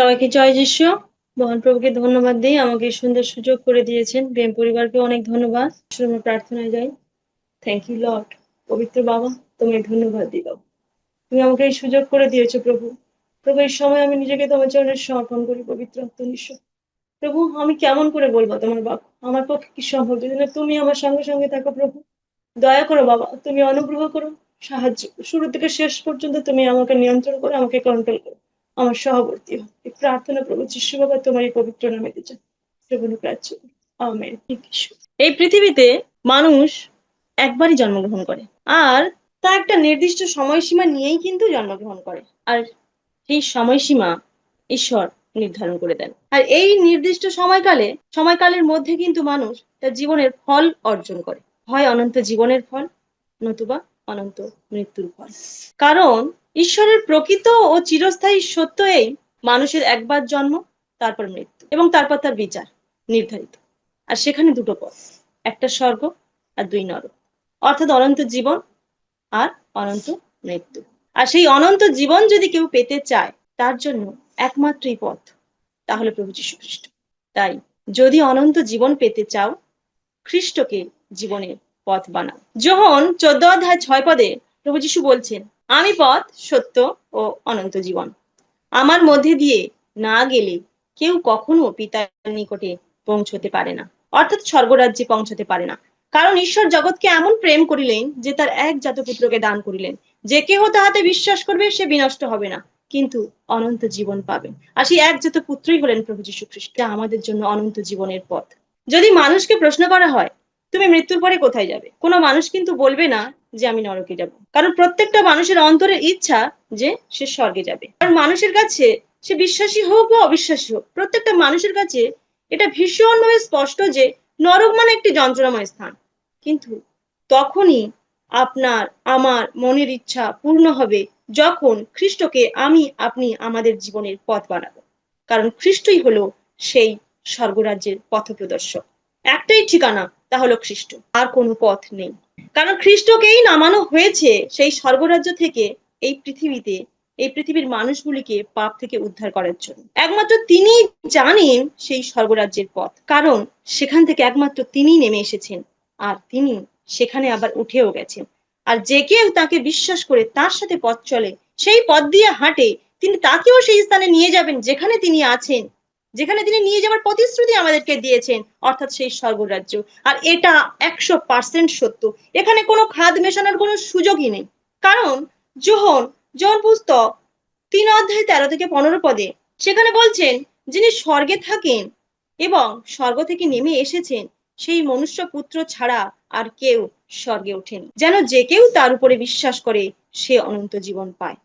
সবাইকে জয় যিশু। মহাপ্রভুকে ধন্যবাদ দিই। আমাকে সুন্দর সুযোগ করে দিয়েছেন। প্রেম পরিবারকে অনেক ধন্যবাদ। শুনে প্রার্থনায় যাই। থ্যাংক ইউ লর্ড পবিত্র বাবা, তোমায় ধন্যবাদ বাবা। তুমি আমাকে এই সুযোগ করে দিয়েছ, প্রভু। প্রভু, এই সময় আমি নিজেকে তোমার চরণে সমর্পণ করি, পবিত্র আত্মনিশ্ব প্রভু, আমি কেমন করে বলব তোমার বাবা আমার পক্ষে কি সম্ভব? যদি না, তুমি আমার সঙ্গে সঙ্গে থাকো, প্রভু। দয়া করো বাবা, তুমি অনুগ্রহ করো, সাহায্য শুরু থেকে শেষ পর্যন্ত তুমি আমাকে নিয়ন্ত্রণ করো, আমাকে কন্ট্রোল করো। আমার সহবর্তী এই প্রার্থনা প্রভু যিশু বাবা তোমার এই পবিত্র নামে এই পৃথিবীতে মানুষ একবারই জন্মগ্রহণ করে। আর তা একটা নির্দিষ্ট সময়সীমা নিয়েই কিন্তু জন্মগ্রহণ করে। আর সেই সময়সীমা ঈশ্বর নির্ধারণ করে দেন। আর এই নির্দিষ্ট সময়কালে, সময়কালের মধ্যে কিন্তু মানুষ তার জীবনের ফল অর্জন করে। হয় অনন্ত জীবনের ফল, নতুবা অনন্ত মৃত্যুর ফল। কারণ ঈশ্বরের প্রকৃত ও চিরস্থায়ী সত্য এই মানুষের একবার জন্ম, তারপর মৃত্যু এবং তারপর তার বিচার নির্ধারিত। আর সেখানে দুটো পথ, একটা স্বর্গ আর দুই নরক। অর্থাৎ অনন্ত জীবন আর অনন্ত মৃত্যু। আর সেই অনন্ত জীবন যদি কেউ পেতে চায়, তার জন্য একমাত্রই পথ, তাহলে প্রভু যীশু খ্রিস্ট তাই যদি অনন্ত জীবন পেতে চাও, খ্রিস্টকে জীবনের পথ বানাও। যখন চোদ্দ অধ্যায় ছয় পদে প্রভু যীশু বলছেন আমি পথ সত্য ও অনন্ত জীবন। আমার মধ্যে দিয়ে না গেলে কেউ কখনো পিতার নিকটে পৌঁছতে পারে না। অর্থাৎ স্বর্গরাজ্যে পৌঁছতে পারে না। কারণ ঈশ্বর জগৎকে এমন প্রেম করিলেন যে তার এক জাত পুত্রকে দান করিলেন। যে কেহ তাহাতে বিশ্বাস করবে সে বিনষ্ট হবে না, কিন্তু অনন্ত জীবন পাবেন। আর সেই একজাত পুত্রই হলেন প্রভু যীশু খ্রিস্ট আমাদের জন্য অনন্ত জীবনের পথ। যদি মানুষকে প্রশ্ন করা হয় তুমি মৃত্যুর পরে কোথায় যাবে? কোনো মানুষ কিন্তু বলবে না যে আমি নরকে যাব। কারণ প্রত্যেকটা মানুষের অন্তরের ইচ্ছা যে সে স্বর্গে যাবে। কারণ মানুষের কাছে সে বিশ্বাসী হোক বা অবিশ্বাসী হোক, প্রত্যেকটা মানুষের কাছে এটা ভীষণভাবে স্পষ্ট যে নরক মানে একটি যন্ত্রণাময় স্থান। কিন্তু তখনই আপনার, আমার মনের ইচ্ছা পূর্ণ হবে যখন খ্রিস্টকে আমি, আপনি আমাদের জীবনের পথ বানাবো। কারণ খ্রিস্টই হলো সেই স্বর্গরাজ্যের পথপ্রদর্শক। একটাই ঠিকানা তা হলো খ্রিস্ট। আর কোনো পথ নেই। কারণ খ্রিস্টকেই নামানো হয়েছে সেই স্বর্গরাজ্য থেকে এই পৃথিবীতে, এই পৃথিবীর মানুষগুলিকে পাপ থেকে উদ্ধার করার জন্য। একমাত্র তিনি জানেন সেই স্বর্গরাজ্যের পথ। কারণ সেখান থেকে একমাত্র তিনি নেমে এসেছেন। আর তিনি সেখানে আবার উঠেও গেছেন। আর যে কেউ তাকে বিশ্বাস করে তার সাথে পথ চলে, সেই পথ দিয়ে হাঁটে, তিনি তাকেও সেই স্থানে নিয়ে যাবেন যেখানে তিনি আছেন। যেখানে তিনি নিয়ে যাওয়ার প্রতিশ্রুতি আমাদেরকে দিয়েছেন, অর্থাৎ সেই স্বর্গরাজ্য। আর এটা একশো পার্সেন্ট সত্য। এখানে কোনো খাদ মেশানোর কোনো সুযোগই নেই। কারণ যোহন যোহন পুস্তক তিন অধ্যায় তেরো থেকে পনেরো পদে সেখানে বলছেন, যিনি স্বর্গে থাকেন এবং স্বর্গ থেকে নেমে এসেছেন, সেই মনুষ্য পুত্র ছাড়া আর কেউ স্বর্গে ওঠেন। যেন যে কেউ তার উপরে বিশ্বাস করে, সে অনন্ত জীবন পায়।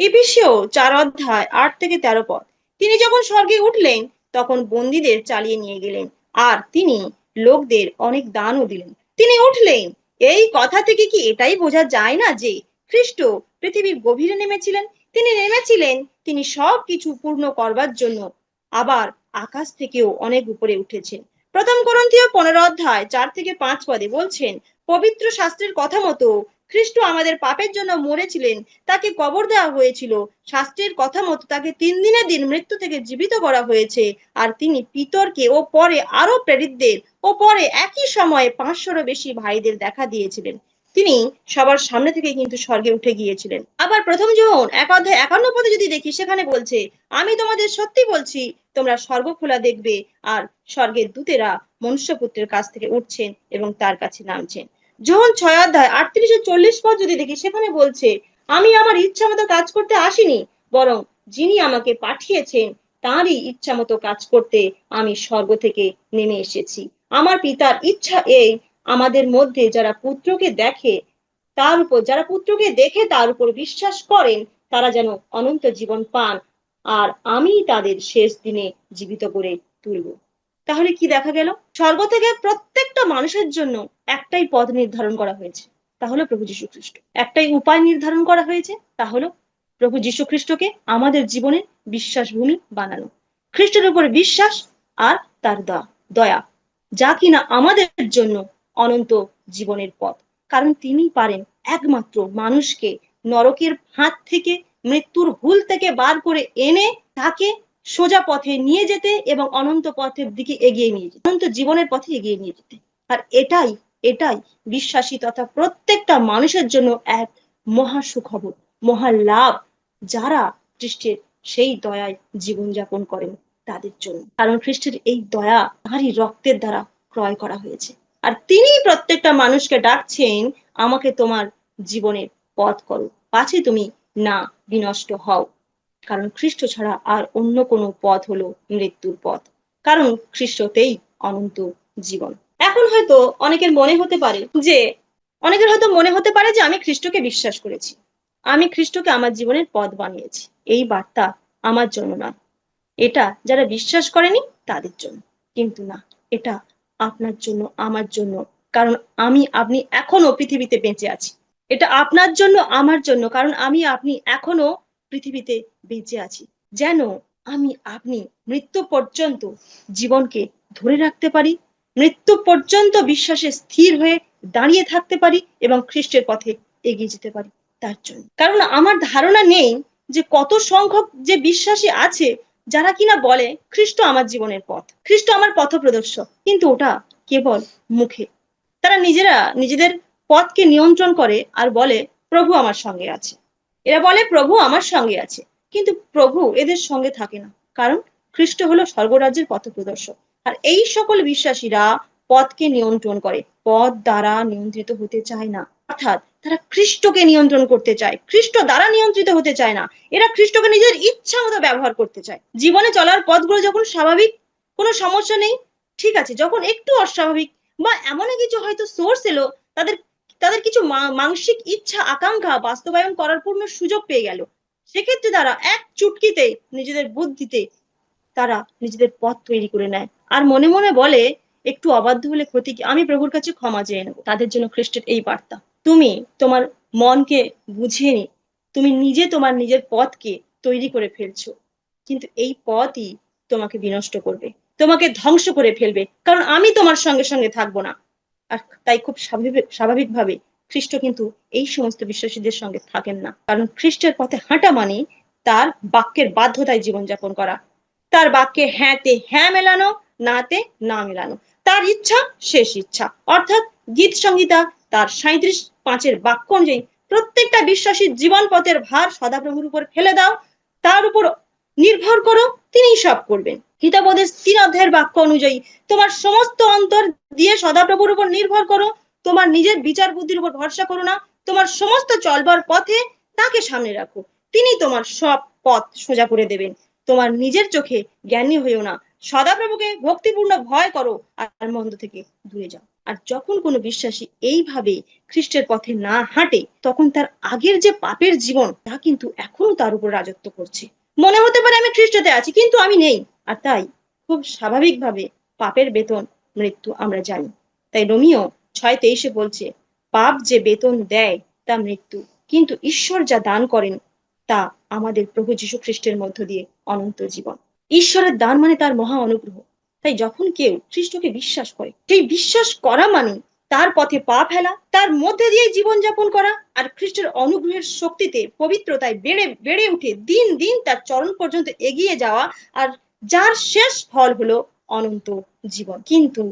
এ বিষয়েও চার অধ্যায় আট থেকে তেরো পদ। তিনি যখন স্বর্গে উঠলেন, তখন বন্দীদের চালিয়ে নিয়ে গেলেন, আর তিনি লোকদের অনেক দানও দিলেন। তিনি উঠলেন। এই কথা থেকে কি এটাই বোঝা যায় না যে খ্রিস্ট পৃথিবীর গভীরে নেমেছিলেন? তিনি নেমেছিলেন, তিনি সব কিছু পূর্ণ করবার জন্য। আবার আকাশ থেকেও অনেক উপরে উঠেছেন। প্রথম করন্থীয় পনেরো অধ্যায় চার থেকে পাঁচ পদে বলছেন, পবিত্র শাস্ত্রের কথা মতো খ্রিস্ট আমাদের পাপের জন্য মরেছিলেন, তাকে কবর দেওয়া হয়েছিল। শাস্ত্রের কথা মতো তাকে তিন দিনের দিন মৃত্যু থেকে জীবিত করা হয়েছে, আর তিনি পিতরকে ও পরে আরও প্রেরিতদের ও পরে একই সময়ে পাঁচশোরও বেশি ভাইদের দেখা দিয়েছিলেন। তিনি সবার সামনে থেকে কিন্তু স্বর্গে উঠে গিয়েছিলেন। আবার প্রথম যখন এক অধ্যায় একান্ন পদে যদি দেখি, সেখানে বলছে, আমি তোমাদের সত্যি বলছি, তোমরা স্বর্গ খোলা দেখবে, আর স্বর্গের দূতেরা মনুষ্যপুত্রের কাছ থেকে উঠছেন এবং তার কাছে নামছেন। যখন ছয় অধ্যায় আটত্রিশে চল্লিশ পর যদি দেখি, সেখানে বলছে, আমি আমার ইচ্ছা মতো কাজ করতে আসিনি, বরং যিনি আমাকে পাঠিয়েছেন, তাঁরই ইচ্ছা মতো কাজ করতে আমি স্বর্গ থেকে নেমে এসেছি। আমার পিতার ইচ্ছা এই, আমাদের মধ্যে যারা পুত্রকে দেখে, তার উপর, যারা পুত্রকে দেখে তার উপর বিশ্বাস করেন, তারা যেন অনন্ত জীবন পান, আর আমি তাদের শেষ দিনে জীবিত করে তুলব। তাহলে কি দেখা গেল? স্বর্গ থেকে প্রত্যেকটা মানুষের জন্য একটাই পদ নির্ধারণ করা হয়েছে, তা হলো প্রভু যীশু খ্রিস্ট একটাই উপায় নির্ধারণ করা হয়েছে, তা হলো প্রভু যীশু খ্রিস্টকে আমাদের জীবনের বিশ্বাস ভূমি বানানো। খ্রিস্টের উপরে বিশ্বাস আর তার দয়া যা কিনা আমাদের জন্য অনন্ত জীবনের পথ। কারণ তিনি পারেন একমাত্র মানুষকে নরকের হাত থেকে মৃত্যুর হুল থেকে বার করে এনে তাকে সোজা পথে নিয়ে যেতে এবং অনন্ত পথের দিকে এগিয়ে নিয়ে যেতে। অনন্ত জীবনের পথে এগিয়ে নিয়ে যেতে। আর এটাই এটাই বিশ্বাসী তথা প্রত্যেকটা মানুষের জন্য এক মহা সুখবর, মহা লাভ যারা খ্রিস্টের সেই দয়ায় জীবনযাপন করেন তাদের জন্য। কারণ খ্রিস্টের এই দয়া তারই রক্তের দ্বারা ক্রয় করা হয়েছে। আর তিনি প্রত্যেকটা মানুষকে ডাকছেন, আমাকে তোমার জীবনের পথ করো। পাছে তুমি না বিনষ্ট হও। কারণ খ্রিস্ট ছাড়া আর অন্য কোনো পথ হলো মৃত্যুর পথ। কারণ খ্রিস্টতেই অনন্ত জীবন। এখন হয়তো অনেকের মনে হতে পারে যে, অনেকের হয়তো মনে হতে পারে যে আমি খ্রিস্টকে বিশ্বাস করেছি। আমি খ্রিস্টকে আমার জীবনের পথ বানিয়েছি। এই বার্তা আমার জন্য নয় এটা যারা বিশ্বাস করেনি, তাদের জন্য। কিন্তু না, এটা আপনার জন্য, আমার জন্য। কারণ আমি, আপনি এখনও পৃথিবীতে বেঁচে আছি। এটা আপনার জন্য, আমার জন্য। কারণ আমি, আপনি এখনও পৃথিবীতে বেঁচে আছি। যেন আমি আপনি মৃত্যু পর্যন্ত জীবনকে ধরে রাখতে পারি, মৃত্যু পর্যন্ত বিশ্বাসে স্থির হয়ে দাঁড়িয়ে থাকতে পারি এবং খ্রিস্টের পথে এগিয়ে যেতে পারি তার জন্য। কারণ আমার ধারণা নেই যে কত সংখ্যক যে বিশ্বাসী আছে যারা কিনা বলে, খ্রিস্ট আমার জীবনের পথ, খ্রিস্ট আমার পথ প্রদর্শক। কিন্তু ওটা কেবল মুখে। তারা নিজেরা নিজেদের পথকে নিয়ন্ত্রণ করে আর বলে, প্রভু আমার সঙ্গে আছে। এরা বলে প্রভু আমার সঙ্গে আছে। কিন্তু প্রভু এদের সঙ্গে থাকে না। কারণ খ্রিস্ট হলো স্বর্গরাজ্যের পথ প্রদর্শক আর এই সকল বিশ্বাসীরা পথকে নিয়ন্ত্রণ করে। পথ দ্বারা নিয়ন্ত্রিত হতে চায় না। অর্থাৎ তারা খ্রিস্টকে নিয়ন্ত্রণ করতে চায়। খ্রিস্ট দ্বারা নিয়ন্ত্রিত হতে চায় না। এরা খ্রিস্টকে নিজের ইচ্ছা মতো ব্যবহার করতে চায়। জীবনে চলার পথগুলো যখন স্বাভাবিক, কোনো সমস্যা নেই, ঠিক আছে। যখন একটু অস্বাভাবিক বা এমন কিছু হয়তো সোর্স এলো, তাদের তাদের কিছু মানসিক ইচ্ছা, আকাঙ্ক্ষা বাস্তবায়ন করার পূর্ণ সুযোগ পেয়ে গেল। সেক্ষেত্রে তারা এক চুটকিতে নিজেদের বুদ্ধিতে তারা নিজেদের পথ তৈরি করে নেয়। আর মনে মনে বলে, একটু অবাধ্য হলে ক্ষতি কি? আমি প্রভুর কাছে ক্ষমা চেয়ে নেব। তাদের জন্য খ্রিস্টের এই বার্তা। তুমি তোমার মনকে বুঝিয়ে নি তুমি নিজে তোমার নিজের পথকে তৈরি করে ফেলছো। কিন্তু এই পথই তোমাকে বিনষ্ট করবে। তোমাকে ধ্বংস করে ফেলবে। কারণ আমি তোমার সঙ্গে সঙ্গে থাকব না। আর তাই খুব স্বাভাবিক, স্বাভাবিকভাবে খ্রিস্ট কিন্তু এই সমস্ত বিশ্বাসীদের সঙ্গে থাকেন না। কারণ খ্রিস্টের পথে হাঁটা মানে তার বাক্যের বাধ্যতায় জীবনযাপন করা। তার বাক্যে হ্যাঁতে হ্যাঁ মেলানো নাতে না মেলানো। তার ইচ্ছা, শেষ ইচ্ছা। অর্থাৎ গীত সংহিতা তার সাঁত্রিশ পাঁচের বাক্য অনুযায়ী প্রত্যেকটা বিশ্বাসীর জীবন পথের ভার সদাপ্রভুর উপর ফেলে দাও। তার উপর নির্ভর করো তিনি সব করবেন। হিতাবোধের তিন অধ্যায়ের বাক্য অনুযায়ী, তোমার সমস্ত অন্তর দিয়ে সদাপ্রভুর উপর নির্ভর করো, তোমার নিজের বিচার বুদ্ধির উপর ভরসা করো না, তোমার সমস্ত চলবার পথে তাকে সামনে রাখো। তিনি তোমার সব পথ সোজা করে দেবেন। তোমার নিজের চোখে জ্ঞানী হইও না। সদাপ্রভুকে ভক্তিপূর্ণ ভয় করো আর মন্দ থেকে দূরে যাও। আর যখন কোনো বিশ্বাসী এইভাবে খ্রিস্টের পথে না হাঁটে, তখন তার আগের যে পাপের জীবন, তা কিন্তু এখনও তার উপর রাজত্ব করছে। মনে হতে পারে আমি খ্রিস্টতে আছি, কিন্তু আমি নেই। আর তাই খুব স্বাভাবিকভাবে পাপের বেতন মৃত্যু আমরা জানি। তাই রোমিও ছয় তেইশে বলছে, পাপ যে বেতন দেয়, তা মৃত্যু। কিন্তু ঈশ্বর যা দান করেন, তা আমাদের প্রভু যীশু খ্রিস্টের মধ্য দিয়ে অনন্ত জীবন। ঈশ্বরের দান মানে তার মহা অনুগ্রহ। তাই যখন কেউ খ্রিস্টকে বিশ্বাস করে, সেই বিশ্বাস করা মানে তার পথে পা ফেলা, তার মধ্যে দিয়ে জীবনযাপন করা আর খ্রিস্টের অনুগ্রহের শক্তিতে পবিত্রতায় বেড়ে বেড়ে উঠে দিন দিন তার চরণ পর্যন্ত এগিয়ে যাওয়া আর যার শেষ ফল হলো অনন্ত জীবন। কিন্তু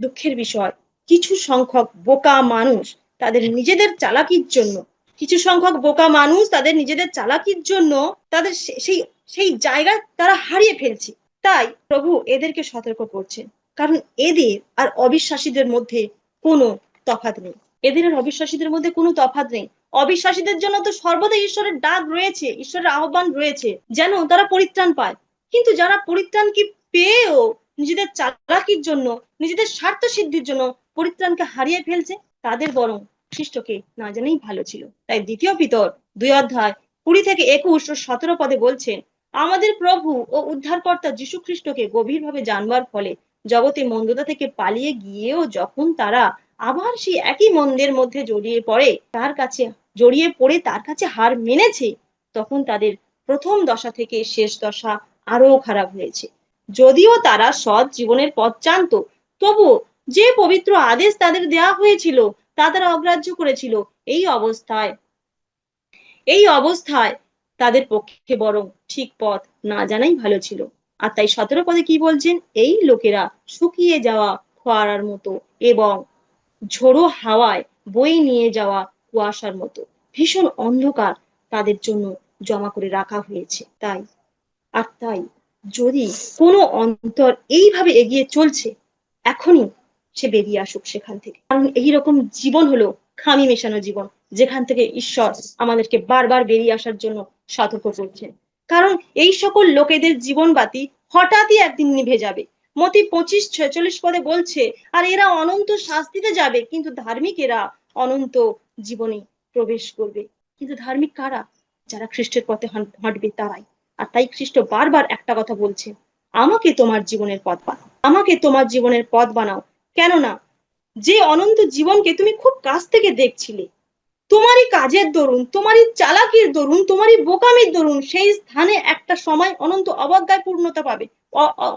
দুঃখের বিষয়, কিছু সংখ্যক বোকা মানুষ তাদের নিজেদের চালাকির জন্য, কিছু সংখ্যক বোকা মানুষ তাদের নিজেদের চালাকির জন্য তাদের সেই সেই জায়গায় তারা হারিয়ে ফেলছে। তাই প্রভু এদেরকে সতর্ক করছেন। কারণ এদের আর অবিশ্বাসীদের মধ্যে কোনো তফাত নেই। এদের আর অবিশ্বাসীদের মধ্যে কোনো তফাত নেই। অবিশ্বাসীদের জন্য তো সর্বদা ঈশ্বরের ডাক রয়েছে, ঈশ্বরের আহ্বান রয়েছে, যেন তারা পরিত্রাণ পায়। কিন্তু যারা পরিত্রাণ কি পেয়েও নিজেদের চালাকির জন্য, নিজেদের স্বার্থ সিদ্ধির জন্য পরিত্রাণকে হারিয়ে ফেলছে, তাদের বরং খ্রিস্টকে না জানেই ভালো ছিল। তাই দ্বিতীয় পিতর, দুই অধ্যায় কুড়ি থেকে একুশ ও সতেরো পদে বলছেন, আমাদের প্রভু ও উদ্ধারকর্তা যীশু খ্রিস্টকে গভীরভাবে জানবার ফলে জগতে মন্দতা থেকে পালিয়ে গিয়েও যখন তারা আবার সেই একই মন্দের মধ্যে জড়িয়ে পড়ে, তার কাছে, জড়িয়ে পড়ে তার কাছে হার মেনেছে, তখন তাদের প্রথম দশা থেকে শেষ দশা আরও খারাপ হয়েছে। যদিও তারা সৎ জীবনের পথ জানত তবু যে পবিত্র আদেশ তাদের দেয়া হয়েছিল, তা তারা অগ্রাহ্য করেছিল, এই অবস্থায় এই অবস্থায় তাদের পক্ষে বরং ঠিক পথ না জানাই ভালো ছিল। আর তাই সতেরো পদে কি বলছেন? এই লোকেরা শুকিয়ে যাওয়া ফোয়ারার মতো এবং ঝোড়ো হাওয়ায় বয়ে নিয়ে যাওয়া কুয়াশার মতো। ভীষণ অন্ধকার তাদের জন্য জমা করে রাখা হয়েছে। তাই, আর তাই যদি কোনো অন্তর এইভাবে এগিয়ে চলছে, এখনই সে বেরিয়ে আসুক সেখান থেকে। কারণ এইরকম জীবন হলো খামি মেশানো জীবন, যেখান থেকে ঈশ্বর আমাদেরকে বারবার বেরিয়ে আসার জন্য সতর্ক করছেন কারণ এই সকল লোকেদের জীবন বাতি হঠাৎই একদিন নিভে যাবে। মতি পঁচিশ ছেচল্লিশ পদে বলছে, আর এরা অনন্ত শাস্তিতে যাবে, কিন্তু ধার্মিক এরা অনন্ত জীবনে প্রবেশ করবে। কিন্তু ধার্মিক কারা? যারা খ্রিস্টের পথে হাঁট- হাঁটবে তারাই। আর তাই খ্রিস্ট বারবার একটা কথা বলছে, আমাকে তোমার জীবনের পথ বানাও, আমাকে তোমার জীবনের পথ বানাও। কেননা, যে অনন্ত জীবনকে তুমি খুব কাছ থেকে দেখছিলে তোমারই কাজের দরুন, তোমারই চালাকির দরুন, তোমারই বোকামির দরুন, সেই স্থানে একটা সময় অনন্ত অবজ্ঞায় পূর্ণতা পাবে।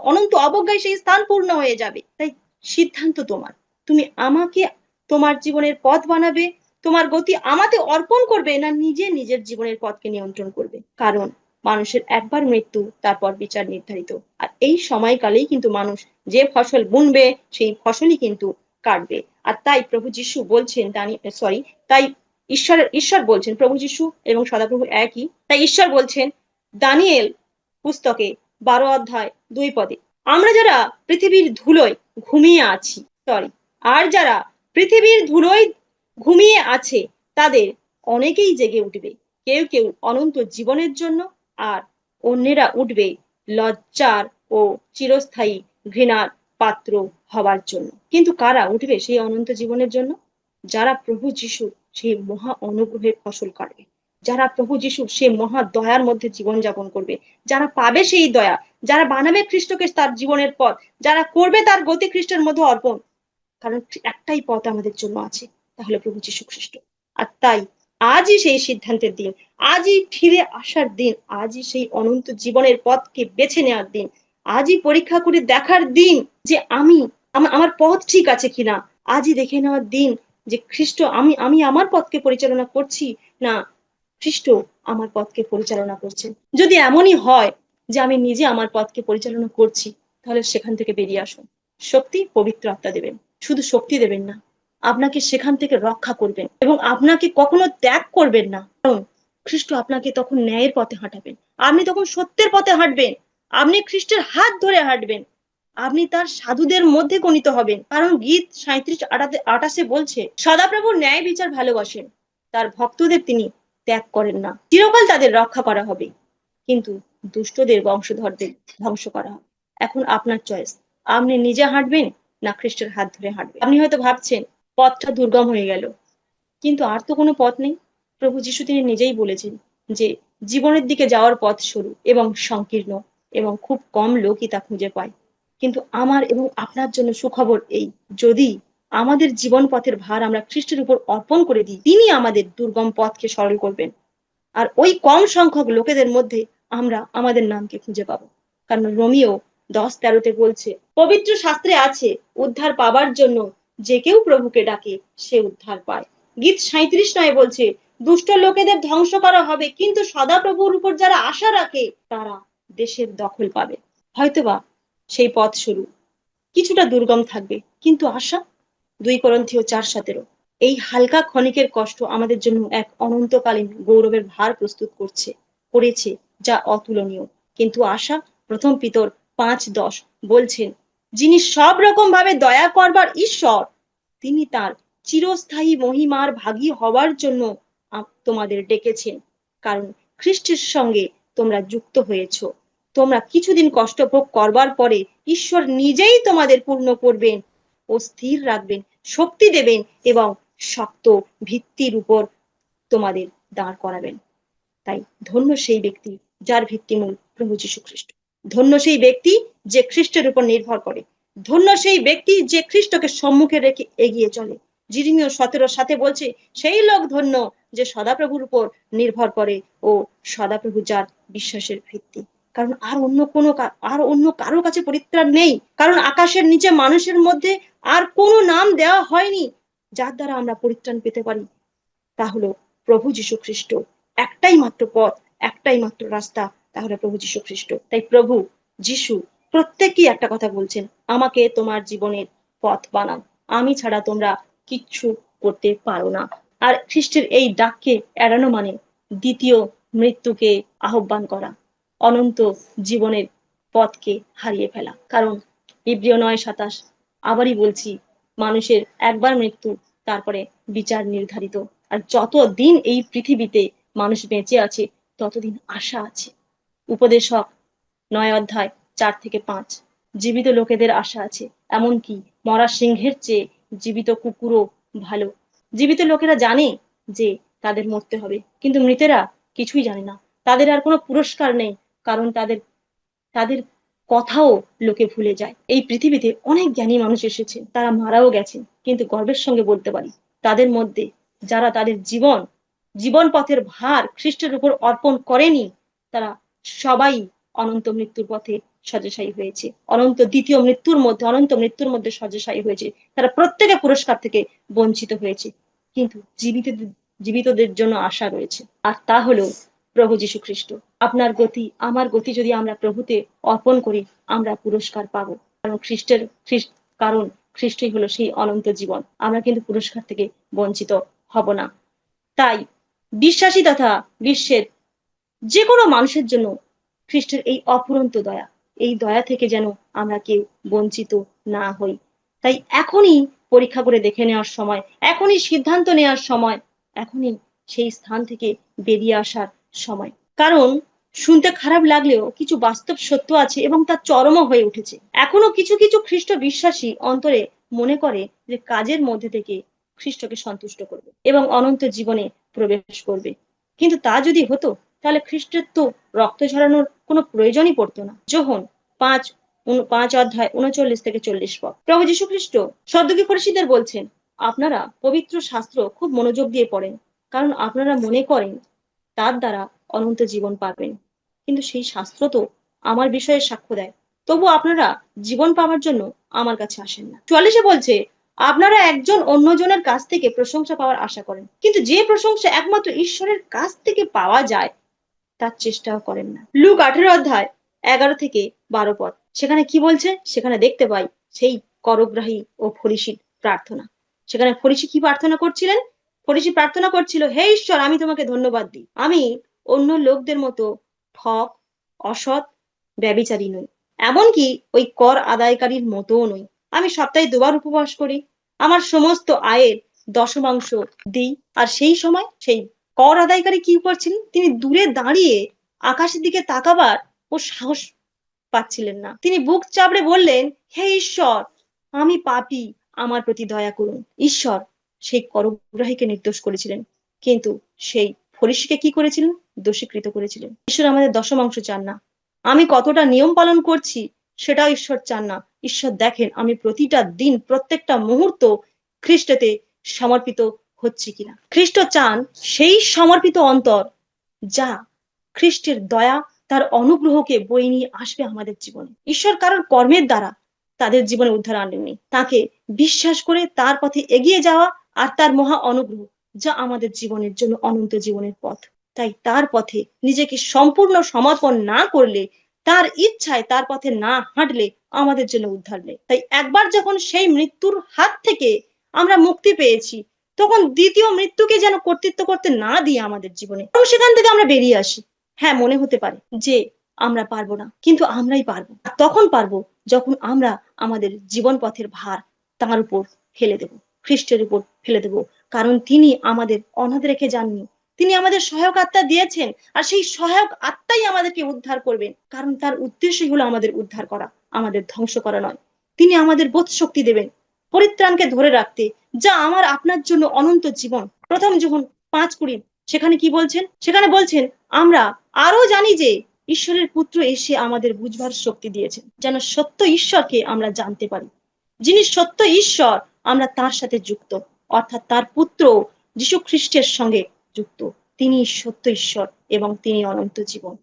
অনন্ত অবজ্ঞায় সেই স্থান পূর্ণ হয়ে যাবে। তাই সিদ্ধান্ত তোমার। তুমি আমাকে তোমার জীবনের পথ বানাবে, তোমার গতি আমাতে অর্পণ করবে, না নিজে নিজের জীবনের পথকে নিয়ন্ত্রণ করবে। কারণ মানুষের একবার মৃত্যু, তারপর বিচার নির্ধারিত। আর এই সময়কালেই কিন্তু মানুষ যে ফসল বুনবে, সেই ফসলই কিন্তু কাটবে। আর তাই প্রভু যিশু বলছেন সরি তাই ঈশ্বর ঈশ্বর বলছেন, প্রভু যিশু এবং সদাপ্রভু একই। তাই ঈশ্বর বলছেন, দানিয়েল পুস্তকে বারো অধ্যায় দুই পদে, আমরা যারা পৃথিবীর ধুলোয় ঘুমিয়ে আছি সরি আর যারা পৃথিবীর ধুলোয় ঘুমিয়ে আছে, তাদের অনেকেই জেগে উঠবে। কেউ কেউ অনন্ত জীবনের জন্য, আর অন্যেরা উঠবে লজ্জার ও চিরস্থায়ী ঘৃণার পাত্র হবার জন্য। কিন্তু কারা উঠবে সেই অনন্ত জীবনের জন্য? যারা প্রভু যিশু সেই মহা অনুগ্রহের ফসল কাটবে। যারা প্রভু যিশু, সে মহা দয়ার মধ্যে জীবন যাপন করবে। যারা পাবে সেই দয়া, যারা বানাবে খ্রিস্টকে তার জীবনের পথ, যারা করবে তার গতি খ্রিস্টের মধ্যে অর্পণ। কারণ একটাই পথ আমাদের জন্য আছে তাহলে প্রভু যিশু খ্রিস্ট। আর তাই আজই সেই সিদ্ধান্তের দিন, আজই ফিরে আসার দিন, আজই সেই অনন্ত জীবনের পথকে বেছে নেওয়ার দিন, আজই পরীক্ষা করে দেখার দিন যে আমি, আমার পথ ঠিক আছে কিনা, আজই দেখে নেওয়ার দিন যে খ্রিস্ট, আমি আমি আমার পথকে পরিচালনা করছি না খ্রিস্ট আমার পথকে পরিচালনা করছেন যদি এমনই হয় যে আমি নিজে আমার পথকে পরিচালনা করছি, তাহলে সেখান থেকে বেরিয়ে আসুন। শক্তি পবিত্র আত্মা দেবেন। শুধু শক্তি দেবেন না, আপনাকে সেখান থেকে রক্ষা করবেন এবং আপনাকে কখনো ত্যাগ করবেন না। কারণ খ্রিস্ট আপনাকে তখন ন্যায়ের পথে হাঁটাবেন। আপনি তখন সত্যের পথে হাঁটবেন। আপনি খ্রিস্টের হাত ধরে হাঁটবেন। আপনি তার সাধুদের মধ্যে গণিত হবেন। কারণ গীত সাঁত্রিশ আটাতে, আটাশে বলছে সদাপ্রভু ন্যায় বিচার ভালোবাসেন। তার ভক্তদের তিনি ত্যাগ করেন না। চিরকাল তাদের রক্ষা করা হবে। কিন্তু দুষ্টদের বংশধরদের ধ্বংস করা হবে। এখন আপনার চয়েস আপনি নিজে হাঁটবেন না খ্রিস্টের হাত ধরে হাঁটবেন। আপনি হয়তো ভাবছেন, পথটা দুর্গম হয়ে গেল। কিন্তু আর তো কোনো পথ নেই। প্রভু যিশু তিনি নিজেই বলেছেন যে, জীবনের দিকে যাওয়ার পথ সরু এবং সংকীর্ণ এবং খুব কম লোকই তা খুঁজে পায়। কিন্তু আমার এবং আপনার জন্য সুখবর এই, যদি আমাদের জীবন পথের ভার আমরা খ্রিস্টের উপর অর্পণ করে দিই, তিনি আমাদের দুর্গম পথকে সরল করবেন। আর ওই কম সংখ্যক লোকেদের মধ্যে আমরা আমাদের নামকে খুঁজে পাবো। কারণ রোমিও দশ তেরোতে বলছে, পবিত্র শাস্ত্রে আছে, উদ্ধার পাবার জন্য যে কেউ প্রভুকে ডাকে, সে উদ্ধার পায়। গীত সাঁত্রিশ নয় বলছে, দুষ্ট লোকেদের ধ্বংস করা হবে, কিন্তু সদাপ্রভুর উপর যারা আশা রাখে, তারা দেশের দখল পাবে। হয়তোবা সেই পথ শুরু। কিছুটা দুর্গম থাকবে, কিন্তু আশা দুই করন্থীয় চার সতেরো। এই হালকা ক্ষণিকের কষ্ট আমাদের জন্য এক অনন্তকালীন গৌরবের ভার প্রস্তুত করছে, করেছে যা অতুলনীয়। কিন্তু আশা প্রথম পিতর পাঁচ দশ বলছেন, যিনি সব রকম ভাবে দয়া করবার ঈশ্বর, তিনি তার চিরস্থায়ী মহিমার ভাগী হওয়ার জন্য তোমাদের ডেকেছেন। কারণ খ্রিস্টের সঙ্গে তোমরা যুক্ত হয়েছো। তোমরা কিছুদিন কষ্ট ভোগ করবার পরে ঈশ্বর নিজেই তোমাদের পূর্ণ করবেন ও স্থির রাখবেন, শক্তি দেবেন এবং শক্ত ভিত্তির উপর তোমাদের দাঁড় করাবেন। তাই ধন্য সেই ব্যক্তি যার ভিত্তিমূল প্রভু যীশু খ্রিস্ট ধন্য সেই ব্যক্তি যে খ্রিস্টের উপর নির্ভর করে। ধন্য সেই ব্যক্তি যে খ্রিস্টকে সম্মুখে রেখে এগিয়ে চলে। জিরিমিও সতেরোর সাথে বলছে, সেই লোক ধন্য যে সদাপ্রভুর উপর নির্ভর করে ও সদাপ্রভু যার বিশ্বাসের ভিত্তি। কারণ আর অন্য কোনো আর অন্য কারোর কাছে পরিত্রাণ নেই। কারণ আকাশের নিচে মানুষের মধ্যে আর কোনো নাম দেওয়া হয়নি যার দ্বারা আমরা পরিত্রাণ পেতে পারি। তা হলো প্রভু যীশু খ্রিস্ট একটাই মাত্র পথ, একটাই মাত্র রাস্তা, তাহলে প্রভু যীশু খ্রিস্ট তাই প্রভু যিশু প্রত্যেকেই একটা কথা বলছেন, আমাকে তোমার জীবনের পথ বানাও। আমি ছাড়া তোমরা কিচ্ছু করতে পারো না। আর খ্রিস্টের এই ডাককে এড়ানো মানে দ্বিতীয় মৃত্যুকে আহ্বান করা। অনন্ত জীবনের পথকে হারিয়ে ফেলা। কারণ ইব্রিয় নয় সাতাশ, আবারই বলছি, মানুষের একবার মৃত্যু, তারপরে বিচার নির্ধারিত। আর যত দিন এই পৃথিবীতে মানুষ বেঁচে আছে, ততদিন আশা আছে। উপদেশক নয় অধ্যায়, চার থেকে পাঁচ। জীবিত লোকেদের আশা আছে, এমনকি মরা সিংহের চেয়ে জীবিত কুকুরও ভালো। জীবিত লোকেরা জানে যে তাদের মরতে হবে, কিন্তু মৃতেরা কিছুই জানে না। তাদের আর কোনো পুরস্কার নেই কারণ তাদের তাদের কথাও লোকে ভুলে যায়। এই পৃথিবীতে অনেক জ্ঞানী মানুষ এসেছে, তারা মারাও গেছেন, কিন্তু গর্বের সঙ্গে বলতে পারি, তাদের মধ্যে যারা তাদের জীবন জীবন পথের ভার খ্রিস্টের উপর অর্পণ করেনি, তারা সবাই অনন্ত মৃত্যুর পথে শয্যাশায়ী হয়েছে। অনন্ত দ্বিতীয় মৃত্যুর মধ্যে, অনন্ত মৃত্যুর মধ্যে শয্যাশায়ী হয়েছে। তারা প্রত্যেকে পুরস্কার থেকে বঞ্চিত হয়েছে, কিন্তু জীবিতদের জীবিতদের জন্য আশা রয়েছে। আর তা হলো প্রভু যীশু খ্রিস্ট আপনার গতি, আমার গতি যদি আমরা প্রভুতে অর্পণ করি, আমরা পুরস্কার পাবো। কারণ খ্রিস্টের, খ্রিস্ট, কারণ খ্রিস্টই হলো সেই অনন্ত জীবন। আমরা কিন্তু পুরস্কার থেকে বঞ্চিত হব না। তাই বিশ্বাসী তথা বিশ্বের যে কোনো মানুষের জন্য খ্রিস্টের এই অপুরন্ত দয়া, এই দয়া থেকে যেন আমরা কেউ বঞ্চিত না হই। তাই এখনই পরীক্ষা করে দেখে নেওয়ার সময়, এখনই সিদ্ধান্ত নেওয়ার সময়, এখনই সেই স্থান থেকে বেরিয়ে আসার সময়। কারণ, শুনতে খারাপ লাগলেও কিছু বাস্তব সত্য আছে এবং তা চরম হয়ে উঠেছে। এখনও কিছু কিছু খ্রিস্ট বিশ্বাসী অন্তরে মনে করে যে কাজের মধ্যে থেকে খ্রিস্টকে সন্তুষ্ট করবে এবং অনন্ত জীবনে প্রবেশ করবে। কিন্তু তা যদি হতো, তাহলে খ্রিস্টের তো রক্ত ঝরানোর কোনো প্রয়োজনই পড়তো না। যখন পাঁচ পাঁচ অধ্যায় উনচল্লিশ থেকে চল্লিশ পর প্রভু যীশু খ্রিস্ট সদ্যোগী ফরিসিদের বলছেন, আপনারা পবিত্র শাস্ত্র খুব মনোযোগ দিয়ে পড়েন, কারণ আপনারা মনে করেন তার দ্বারা অনন্ত জীবন পাবেন। কিন্তু সেই শাস্ত্র তো আমার বিষয়ে সাক্ষ্য দেয়। তবু আপনারা জীবন পাওয়ার জন্য আমার কাছে আসেন না। চুয়াল্লিশে বলছে, আপনারা একজন অন্যজনের কাছ থেকে প্রশংসা পাওয়ার আশা করেন। কিন্তু যে প্রশংসা একমাত্র ঈশ্বরের কাছ থেকে পাওয়া যায়, তার চেষ্টাও করেন না। লুক আঠেরো অধ্যায়, এগারো থেকে বারো পদ। সেখানে কি বলছে? সেখানে দেখতে পাই সেই করগ্রাহী ও ফরিসির প্রার্থনা। সেখানে ফরিসি কি প্রার্থনা করছিলেন? ফরিসি প্রার্থনা করছিল, হে ঈশ্বর, আমি তোমাকে ধন্যবাদ দিই। আমি অন্য লোকদের মতো ঠক, অসৎ, ব্যবিচারী নই। এমনকি ওই কর আদায়কারীর মতোও নই। আমি সপ্তাহে দুবার উপবাস করি। আমার সমস্ত আয়ের দশমাংশ দিই। আর সেই সময় সেই কর আদায়কারী কি করছিলেন? তিনি দূরে দাঁড়িয়ে আকাশের দিকে তাকাবার ও সাহস পাচ্ছিলেন না। তিনি বুক চাপড়ে বললেন, হে ঈশ্বর, আমি পাপি। আমার প্রতি দয়া করুন। ঈশ্বর সেই করগ্রাহীকে নির্দোষ করেছিলেন। কিন্তু সেই ফরিসিকে কি করেছিলেন? দোষীকৃত করেছিলেন। ঈশ্বর আমাদের দশমাংশ চান না। আমি কতটা নিয়ম পালন করছি সেটাও ঈশ্বর চান না। ঈশ্বর দেখেন, আমি প্রতিটা দিন, প্রত্যেকটা মুহূর্ত খ্রিস্টতে সমর্পিত হচ্ছে কিনা। খ্রিস্ট চান সেই সমর্পিত অন্তর যা খ্রিস্টের দয়া, তার অনুগ্রহকে বই নিয়ে আসবে আমাদের জীবনে। ঈশ্বর কারোর কর্মের দ্বারা তাদের জীবনে উদ্ধার আনেননি। তাকে বিশ্বাস করে তার পথে এগিয়ে যাওয়া আর তার মহা অনুগ্রহ যা আমাদের জীবনের জন্য অনন্ত জীবনের পথ। তাই তার পথে নিজেকে সম্পূর্ণ সমর্পণ না করলে, তার ইচ্ছায় তার পথে না হাঁটলে আমাদের জন্য উদ্ধার নেই। তাই একবার যখন সেই মৃত্যুর হাত থেকে আমরা মুক্তি পেয়েছি, তখন দ্বিতীয় মৃত্যুকে যেন কর্তৃত্ব করতে না দিয়ে আমাদের জীবনে এবং সেখান থেকে আমরা বেরিয়ে আসি। হ্যাঁ মনে হতে পারে যে আমরা পারব না, কিন্তু আমরাই পারব। তখন পারব যখন আমরা আমাদের জীবন পথের ভার তার উপর ফেলে দেব। খ্রিস্টের উপর ফেলে দেব। কারণ তিনি আমাদের অনাথ রেখে যাননি। তিনি আমাদের সহায়ক আত্মা দিয়েছেন আর সেই সহায়ক আত্মাই আমাদেরকে উদ্ধার করবেন। কারণ তার উদ্দেশ্যই হলো আমাদের উদ্ধার করা, আমাদের ধ্বংস করা নয়। তিনি আমাদের বোধ শক্তি দেবেন। পরিত্রাণকে ধরে রাখতে, যা আমার আপনার জন্য অনন্ত জীবন। প্রথম যখন পাঁচ কুড়ি, সেখানে কি বলছেন? সেখানে বলছেন, আমরা আরও জানি যে ঈশ্বরের পুত্র এসে আমাদের বুঝবার শক্তি দিয়েছেন, যেন সত্য ঈশ্বরকে আমরা জানতে পারি। যিনি সত্য ঈশ্বর আমরা তার সাথে যুক্ত। অর্থাৎ তার পুত্র যীশু খ্রিস্টের সঙ্গে যুক্ত। তিনি সত্য ঈশ্বর এবং তিনি অনন্ত জীবন।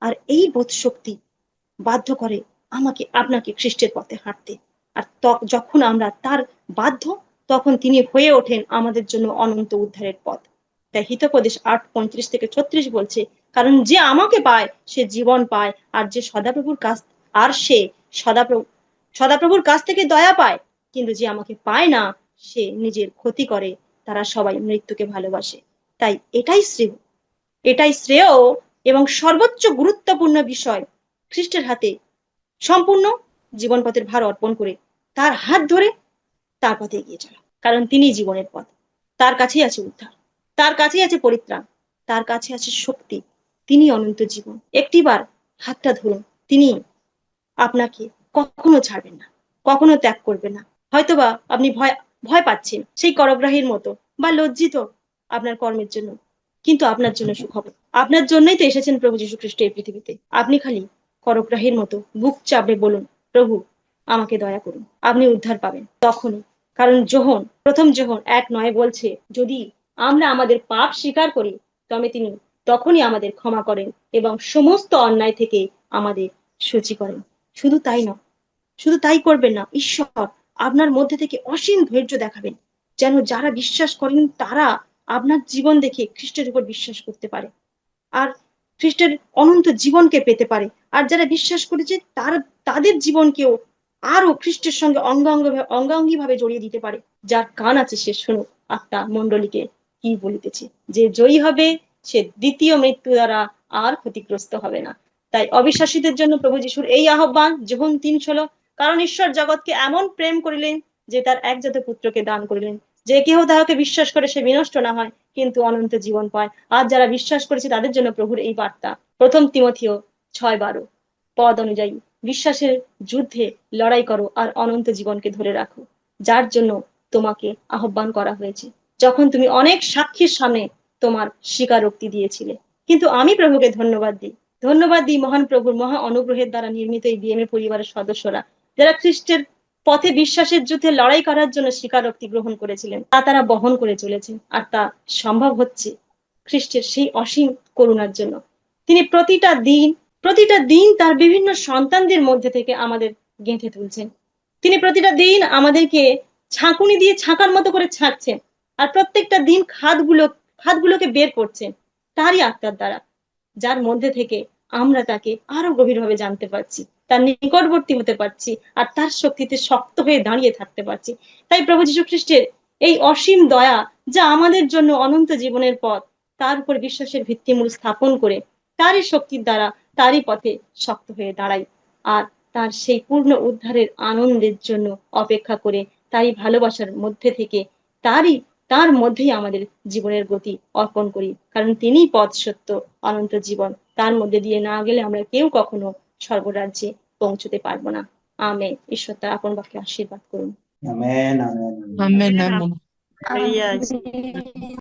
আর এই বোধ শক্তি বাধ্য করে আমাকে, আপনাকে খ্রিস্টের পথে হাঁটতে। আর যখন আমরা তার বাধ্য, তখন তিনি হয়ে ওঠেন আমাদের জন্য অনন্ত উদ্ধারের পথ। তাই হিতপদেশ আট, পঁয়ত্রিশ থেকে ছত্রিশ বলছে, কারণ যে আমাকে পায়, সে জীবন পায়, আর যে সদাপ্রভুর কাছ, আর সে সদাপ্রভু, সদাপ্রভুর কাছ থেকে দয়া পায় কিন্তু যে আমাকে পায় না, সে নিজের ক্ষতি করে, তারা সবাই মৃত্যুকে ভালোবাসে। তাই এটাই শ্রেয়। এটাই শ্রেয় এবং সর্বোচ্চ গুরুত্বপূর্ণ বিষয় খ্রিস্টের হাতে সম্পূর্ণ জীবন পথের ভার অর্পণ করে তার হাত ধরে তার পথে এগিয়ে চলা। কারণ তিনি জীবনের পথ। তার কাছেই আছে উদ্ধার। তার কাছেই আছে পরিত্রাণ। তার কাছে আছে শক্তি। তিনি অনন্ত জীবন। একটিবার হাতটা ধরুন। তিনি আপনাকে কখনো ছাড়বেন না। কখনো ত্যাগ করবেন না। হয়তোবা আপনি ভয় ভয় পাচ্ছেন সেই করগ্রাহীর মতো বা লজ্জিত আপনার কর্মের জন্য। কিন্তু আপনার জন্য সুখবর। আপনার জন্যই তো এসেছেন প্রভু যীশু খ্রিস্ট এই পৃথিবীতে। আপনি খালি করগ্রাহীর মতো বুক চাপড়ে বলুন, প্রভু, আমাকে দয়া করুন। আপনি উদ্ধার পাবেন। তখনই, কারণ যোহন প্রথম যোহন এক নয় বলছে, যদি আমরা আমাদের পাপ স্বীকার করি, তবে তিনি তখনই আমাদের ক্ষমা করেন এবং সমস্ত অন্যায় থেকে আমাদের সূচি করেন। শুধু তাই নয়, শুধু তাই করবেন না, ঈশ্বর আপনার মধ্যে থেকে অসীম ধৈর্য দেখাবেন, যেন যারা বিশ্বাস করেন তারা আপনার জীবন দেখে খ্রিস্টের উপর বিশ্বাস করতে পারে। আর খ্রিস্টের অনন্ত জীবনকে পেতে পারে। আর যারা বিশ্বাস করেছে, তার, তাদের জীবনকেও আরও খ্রিস্টের সঙ্গে অঙ্গাঙ্গ অঙ্গাঙ্গি ভাবে জড়িয়ে দিতে পারে। যার কান আছে সে শুনুক, আত্মা মন্ডলীকে কি বলিতেছে? যে জয়ী হবে, সে দ্বিতীয় মৃত্যু দ্বারা আর ক্ষতিগ্রস্ত হবে না। তাই অবিশ্বাসীদের জন্য প্রভু যিশুর এই আহ্বান যোহন তিন ষোলো কারণ ঈশ্বর জগৎকে এমন প্রেম করিলেন যে তার একজাত পুত্রকে দান করিলেন। যে কেহ তাহাকে বিশ্বাস করে সে বিনষ্ট না হয়, কিন্তু অনন্ত জীবন পায়। আর যারা বিশ্বাস করেছে তাদের জন্য প্রভুর এই বার্তা। প্রথম তিমথিও ছয় বারো পদ অনুযায়ী, বিশ্বাসের যুদ্ধে লড়াই করো আর অনন্ত জীবনকে ধরে রাখো। যার জন্য তোমাকে আহ্বান করা হয়েছে। যখন তুমি অনেক সাক্ষীর সামনে তোমার স্বীকারোক্তি দিয়েছিলে। কিন্তু আমি প্রভুকে ধন্যবাদ দিই। ধন্যবাদ দিই মহান প্রভুর মহা অনুগ্রহের দ্বারা নির্মিত এই বিএমএ পরিবারের সদস্যরা। যারা খ্রিস্টের পথে বিশ্বাসের যুদ্ধে লড়াই করার জন্য স্বীকারোক্তি গ্রহণ করেছিলেন, তা তারা বহন করে চলেছেন। আর তা সম্ভব হচ্ছে খ্রিস্টের সেই অসীম করুণার জন্য। তিনি প্রতিটা দিন প্রতিটা দিন তার বিভিন্ন সন্তানদের মধ্যে থেকে আমাদের গেঁথে তুলছেন। তিনি প্রতিটা দিন আমাদেরকে ছাঁকুনি দিয়ে ছাঁকার মতো করে ছাঁকছেন আর প্রত্যেকটা দিন খাদগুলো, খাদগুলোকে বের করছেন তারই আত্মার দ্বারা, যার মধ্যে থেকে আমরা তাকে আরও গভীরভাবে জানতে পারছি। তার নিকটবর্তী হতে পারছি আর তার শক্তিতে শক্ত হয়ে দাঁড়িয়ে থাকতে পারছি। তাই প্রভু যীশু খ্রিস্টের এই অসীম দয়া যা আমাদের জন্য অনন্ত জীবনের পথ, তার উপর বিশ্বাসের ভিত্তিমূল স্থাপন করে তারই শক্তির দ্বারা তারই পথে শক্ত হয়ে দাঁড়াই আর তার সেই পূর্ণ উদ্ধারের আনন্দের জন্য অপেক্ষা করে তারই ভালোবাসার মধ্যে থেকে তারই, তার মধ্যেই আমাদের জীবনের গতি অর্পণ করি। কারণ তিনিই পথ সত্য, অনন্ত জীবন। তার মধ্যে দিয়ে না গেলে আমরা কেউ কখনো স্বর্গরাজ্যে পৌঁছতে পারব না। আমে ঈশ্বর তার আপন বাক্যে আশীর্বাদ করুন। Amen amen amen. Hallelujah.